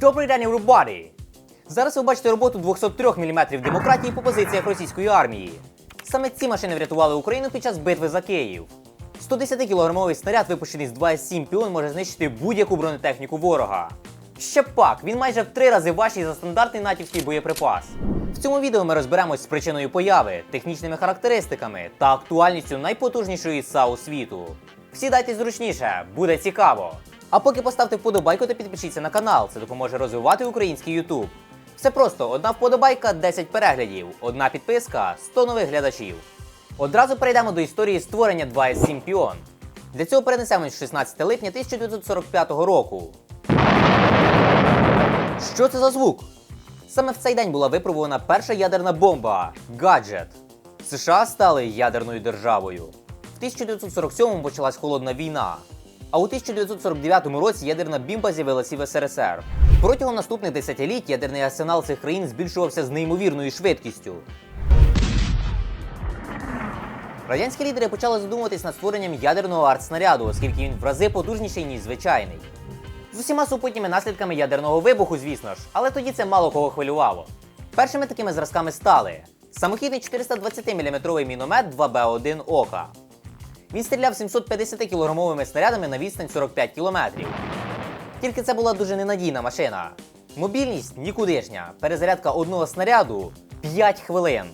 Добрий день, everybody! Зараз ви бачите роботу 203 мм демократії по позиціях російської армії. Саме ці машини врятували Україну під час битви за Київ. 110-кілограмовий снаряд, випущений з 2,7 піон, може знищити будь-яку бронетехніку ворога. Ще пак, він майже в три рази важчий за стандартний натівський боєприпас. В цьому відео ми розберемось з причиною появи, технічними характеристиками та актуальністю найпотужнішої САУ світу. Сідайте зручніше, буде цікаво. А поки поставте вподобайку та підпишіться на канал, це допоможе розвивати український YouTube. Все просто: одна вподобайка 10 переглядів, одна підписка 100 нових глядачів. Одразу перейдемо до історії створення 2S7 Pion. Для цього перенесемось 16 липня 1945 року. Що це за звук? Саме в цей день була випробувана перша ядерна бомба гаджет. США стали ядерною державою. В 1947-му почалась холодна війна. А у 1949 році ядерна бімба з'явилася в СРСР. Протягом наступних десятиліть ядерний арсенал цих країн збільшувався з неймовірною швидкістю. Радянські лідери почали задумуватись над створенням ядерного артснаряду, оскільки він в рази потужніший, ніж звичайний. З усіма супутніми наслідками ядерного вибуху, звісно ж, але тоді це мало кого хвилювало. Першими такими зразками стали самохідний 420-мм міномет 2Б1 Ока. Він стріляв 750-кілограмовими снарядами на відстань 45 км. Тільки це була дуже ненадійна машина. Мобільність нікудишня, перезарядка одного снаряду 5 хвилин.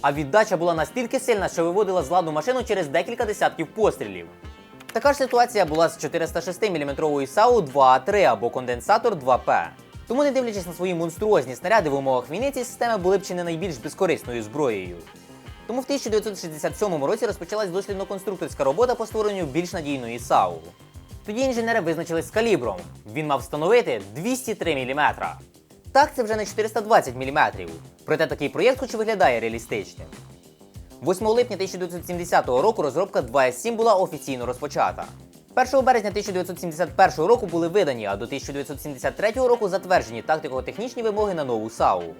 А віддача була настільки сильна, що виводила з ладу машину через декілька десятків пострілів. Така ж ситуація була з 406-мм САУ 2А3 або конденсатор 2П. Тому, не дивлячись на свої монструозні снаряди в умовах війни, ці системи були б чи не найбільш безкорисною зброєю. Тому в 1967 році розпочалась дослідно-конструкторська робота по створенню більш надійної САУ. Тоді інженери визначились з калібром. Він мав становити 203 мм. Так, це вже не 420 мм. Проте такий проєкт хоч і виглядає реалістичним. 8 липня 1970 року розробка 2S7 була офіційно розпочата. 1 березня 1971 року були видані, а до 1973 року затверджені тактико-технічні вимоги на нову САУ.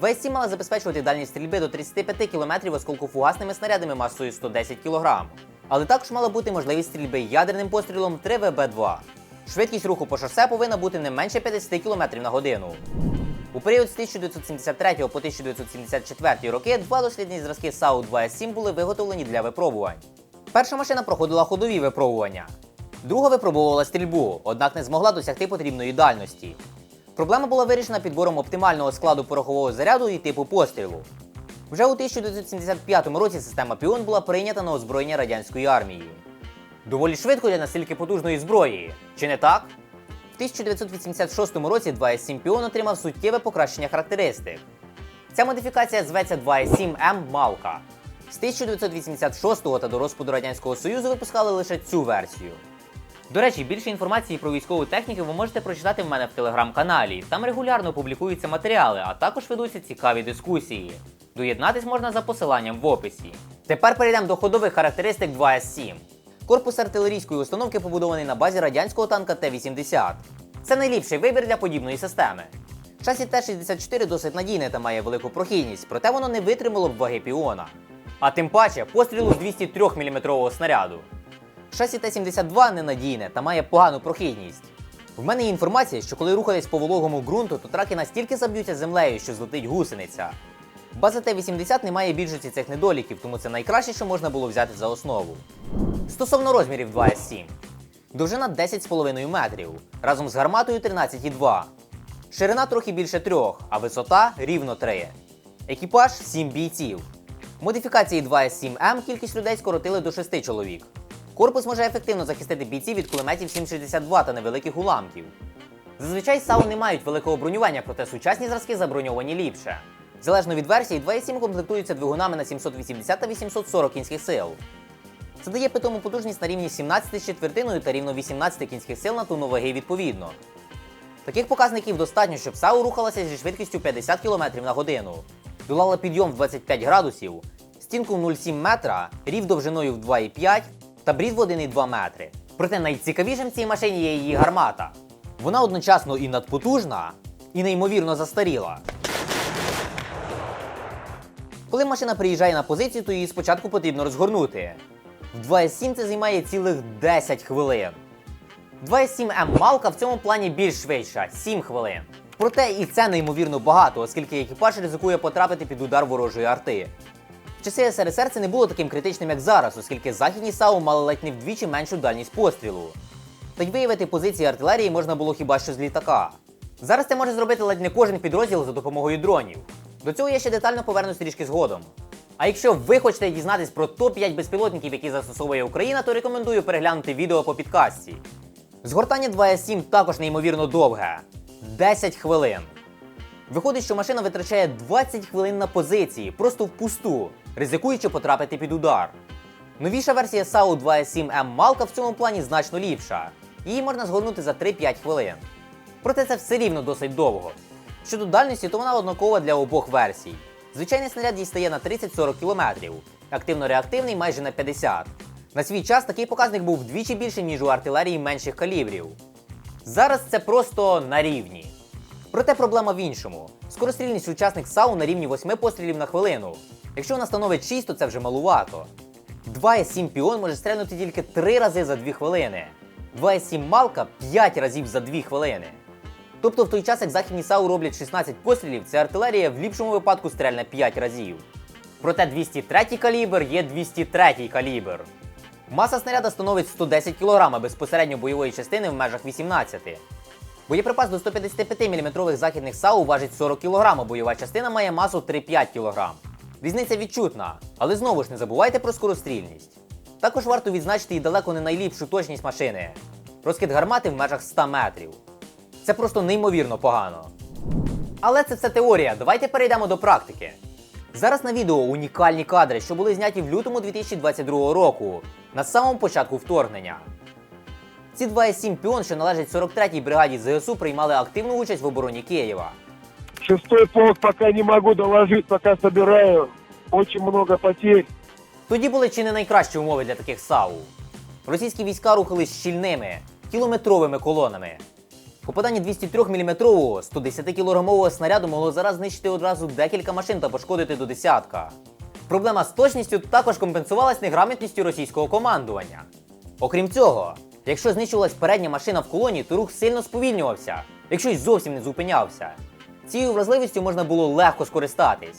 2S7 мала забезпечувати дальність стрільби до 35 км осколкофугасними снарядами масою 110 кг. Але також мала бути можливість стрільби ядерним пострілом 3ВБ2. Швидкість руху по шосе повинна бути не менше 50 км на годину. У період з 1973 по 1974 роки два дослідні зразки САУ 2С7 були виготовлені для випробувань. Перша машина проходила ходові випробування. Друга випробовувала стрільбу, однак не змогла досягти потрібної дальності. Проблема була вирішена підбором оптимального складу порохового заряду і типу пострілу. Вже у 1975 році система Піон була прийнята на озброєння радянської армії. Доволі швидко для настільки потужної зброї, чи не так? В 1986 році 2S7 Pion отримав суттєве покращення характеристик. Ця модифікація зветься 2S7M Малка. З 1986 та до розпаду Радянського Союзу випускали лише цю версію. До речі, більше інформації про військову техніку ви можете прочитати в мене в телеграм-каналі. Там регулярно публікуються матеріали, а також ведуться цікаві дискусії. Доєднатись можна за посиланням в описі. Тепер перейдемо до ходових характеристик 2S7. Корпус артилерійської установки побудований на базі радянського танка Т-80. Це найліпший вибір для подібної системи. Шасі Т-64 досить надійне та має велику прохідність, проте воно не витримало б ваги піона. А тим паче пострілу з 203 мм снаряду. Шасі Т-72 ненадійне та має погану прохідність. В мене є інформація, що коли рухатись по вологому ґрунту, то траки настільки заб'ються землею, що злетить гусениця. База Т-80 не має більшості цих недоліків, тому це найкраще, що можна було взяти за основу. Стосовно розмірів 2С7. Довжина 10,5 метрів, разом з гарматою 13,2. Ширина трохи більше 3, а висота рівно 3. Екіпаж 7 бійців. Модифікації 2С7М кількість людей скоротили до 6 чоловік. Корпус може ефективно захистити бійців від кулеметів 7,62 та невеликих уламків. Зазвичай САУ не мають великого бронювання, проте сучасні зразки заброньовані ліпше. Залежно від версії, 2.7 комплектуються двигунами на 780 та 840 кінських сил. Це дає питому потужність на рівні 17 з четвертиною та рівно 18 кінських сил на тонну ваги відповідно. Таких показників достатньо, щоб САУ рухалася зі швидкістю 50 км на годину, долала підйом в 25 градусів, стінку 0,7 метра, рів довжиною в 2,5 та брід в 1,2 метри. Проте найцікавішим в цій машині є її гармата. Вона одночасно і надпотужна, і неймовірно застаріла. Коли машина приїжджає на позицію, то її спочатку потрібно розгорнути. В 2.7 це займає цілих 10 хвилин. 2,7М Малка в цьому плані більш швидша 7 хвилин. Проте і це неймовірно багато, оскільки екіпаж ризикує потрапити під удар ворожої арти. Часи СРСР це не було таким критичним, як зараз, оскільки західні САУ мали ледь не вдвічі меншу дальність пострілу. Та й виявити позиції артилерії можна було хіба що з літака. Зараз це може зробити ледь не кожен підрозділ за допомогою дронів. До цього я ще детально повернусь трішки згодом. А якщо ви хочете дізнатись про топ-5 безпілотників, які застосовує Україна, то рекомендую переглянути відео по підкасті. Згортання 2С7 також неймовірно довге 10 хвилин. Виходить, що машина витрачає 20 хвилин на позиції, просто впусту, ризикуючи потрапити під удар. Новіша версія САУ 2.7M Малка в цьому плані значно ліпша. Її можна згорнути за 3-5 хвилин. Проте це все рівно досить довго. Щодо дальності, то вона однакова для обох версій. Звичайний снаряд дістає на 30-40 км, активно-реактивний майже на 50. На свій час такий показник був вдвічі більший, ніж у артилерії менших калібрів. Зараз це просто на рівні. Проте проблема в іншому. Скорострільність сучасних САУ на рівні 8 пострілів на хвилину. Якщо вона становить 6, то це вже малувато. 2,7 піон може стрельнути тільки 3 рази за 2 хвилини. 2,7 малка 5 разів за 2 хвилини. Тобто в той час, як західні САУ роблять 16 пострілів, ця артилерія в ліпшому випадку стрельне 5 разів. Проте 203 калібр є 203 калібр. Маса снаряда становить 110 кг безпосередньо бойової частини в межах 18. Боєприпас до 155 мм західних САУ важить 40 кг, а бойова частина має масу 3-5 кг. Різниця відчутна, але знову ж не забувайте про скорострільність. Також варто відзначити і далеко не найліпшу точність машини. Розкид гармати в межах 100 метрів. Це просто неймовірно погано. Але це все теорія. Давайте перейдемо до практики. Зараз на відео унікальні кадри, що були зняті в лютому 2022 року, на самому початку вторгнення. Ці 2,7 піон, що належать 43-й бригаді ЗСУ, приймали активну участь в обороні Києва. Шестой полк пока не могу доложить, пока собираю. Очень много потерь. Тоді були чи не найкращі умови для таких САУ. Російські війська рухались щільними, кілометровими колонами. Попадання 203 мм 110 кілограмового снаряду могло зараз знищити одразу декілька машин та пошкодити до десятка. Проблема з точністю також компенсувалась неграмотністю російського командування. Окрім цього, якщо знищувалась передня машина в колоні, то рух сильно сповільнювався, якщо й зовсім не зупинявся. Цією вразливістю можна було легко скористатись.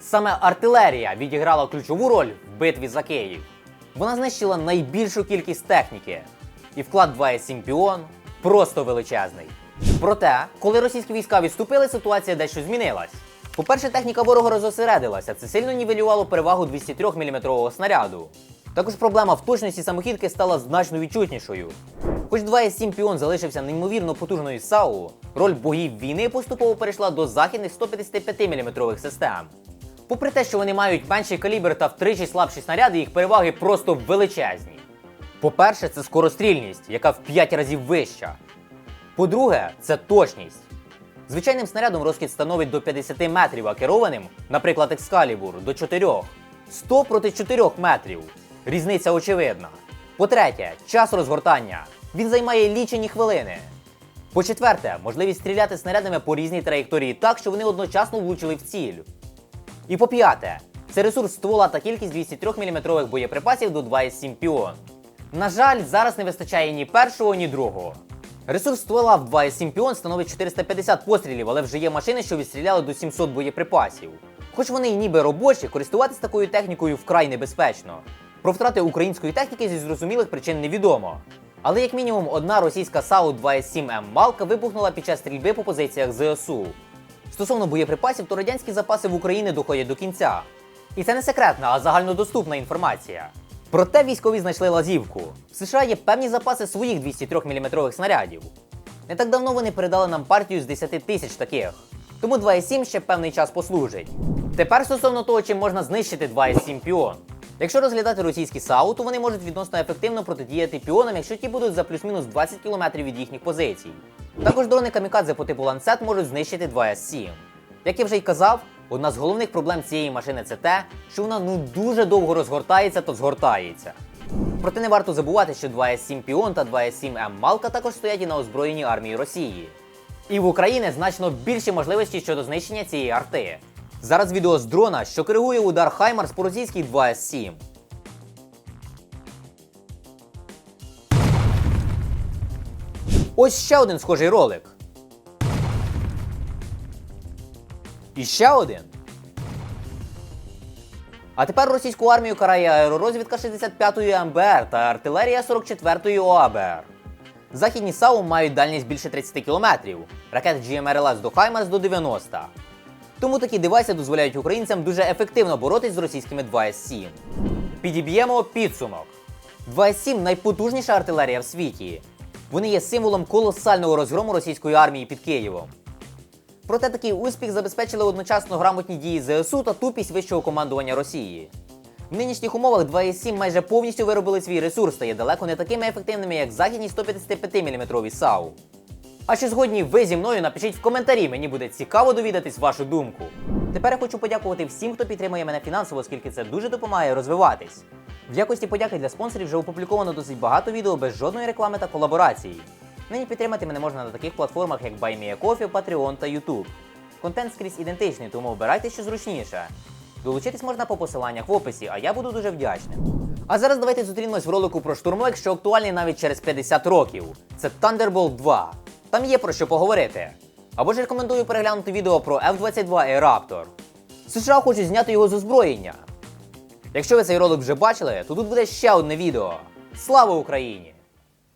Саме артилерія відіграла ключову роль в битві за Київ. Вона знищила найбільшу кількість техніки. І вклад 2,7 піон просто величезний. Проте, коли російські війська відступили, ситуація дещо змінилась. По-перше, техніка ворога розосередилася, це сильно нівелювало перевагу 203 мм снаряду. Також проблема в точності самохідки стала значно відчутнішою. Хоч 2,7 піон залишився неймовірно потужною САУ, роль богів війни поступово перейшла до західних 155 мм систем. Попри те, що вони мають менший калібр та втричі слабші снаряди, їх переваги просто величезні. По-перше, це скорострільність, яка в 5 разів вища. По-друге, це точність. Звичайним снарядом розкид становить до 50 метрів, а керованим, наприклад, Excalibur, до 4. 100 проти 4 метрів. Різниця очевидна. По-третє, час розгортання. Він займає лічені хвилини. По-четверте, можливість стріляти снарядами по різній траєкторії так, що вони одночасно влучили в ціль. І по п'яте, це ресурс ствола та кількість 203 мм боєприпасів до 2,7 піон. На жаль, зараз не вистачає ні першого, ні другого. Ресурс ствола в 2,7 піон становить 450 пострілів, але вже є машини, що відстріляли до 700 боєприпасів. Хоч вони й ніби робочі, користуватись такою технікою вкрай небезпечно. Про втрати української техніки зі зрозумілих причин невідомо. Але як мінімум одна російська САУ 2,7М Малка вибухнула під час стрільби по позиціях ЗСУ. Стосовно боєприпасів, то радянські запаси в Україні доходять до кінця. І це не секретна, а загальнодоступна інформація. Проте військові знайшли лазівку. В США є певні запаси своїх 203 мм снарядів. Не так давно вони передали нам партію з 10 тисяч таких. Тому 2,7 ще певний час послужить. Тепер стосовно того, чим можна знищити 2,7 піон. Якщо розглядати російські САУ, то вони можуть відносно ефективно протидіяти піонам, якщо ті будуть за плюс-мінус 20 км від їхніх позицій. Також дрони камікадзе по типу ланцет можуть знищити 2С7. Як я вже й казав, одна з головних проблем цієї машини це те, що вона ну дуже довго розгортається та згортається. Проте не варто забувати, що 2С7 Піон та 2С7М Малка також стоять і на озброєнні армії Росії. І в Україні значно більші можливості щодо знищення цієї арти. Зараз відео з дрона, що коригує удар Хаймарс по російській 2С7. Ось ще один схожий ролик. І ще один. А тепер російську армію карає аеророзвідка 65-ї МБР та артилерія 44-ї ОАБР. Західні САУ мають дальність більше 30 кілометрів, ракет GMRLS до Хаймарс до 90. Тому такі девайси дозволяють українцям дуже ефективно боротись з російськими 2С7. Підіб'ємо підсумок. 2С7 найпотужніша артилерія в світі. Вони є символом колосального розгрому російської армії під Києвом. Проте такий успіх забезпечили одночасно грамотні дії ЗСУ та тупість вищого командування Росії. В нинішніх умовах 2,7 майже повністю виробили свій ресурс та є далеко не такими ефективними, як західні 155 мм САУ. А чи згодні ви зі мною напишіть в коментарі, мені буде цікаво довідатись вашу думку. Тепер я хочу подякувати всім, хто підтримує мене фінансово, оскільки це дуже допомагає розвиватись. В якості подяки для спонсорів вже опубліковано досить багато відео без жодної реклами та колаборації. Нині підтримати мене можна на таких платформах, як BuyMeACoffee, Patreon та YouTube. Контент скрізь ідентичний, тому обирайте що зручніше. Долучитись можна по посиланнях в описі, а я буду дуже вдячним. А зараз давайте зустрінемось в ролику про штурмовик, що актуальний навіть через 50 років. Це Thunderbolt 2. Там є про що поговорити. Або ж рекомендую переглянути відео про F-22 A-Raptor. США хочуть зняти його з озброєння. Якщо ви цей ролик вже бачили, то тут буде ще одне відео. Слава Україні!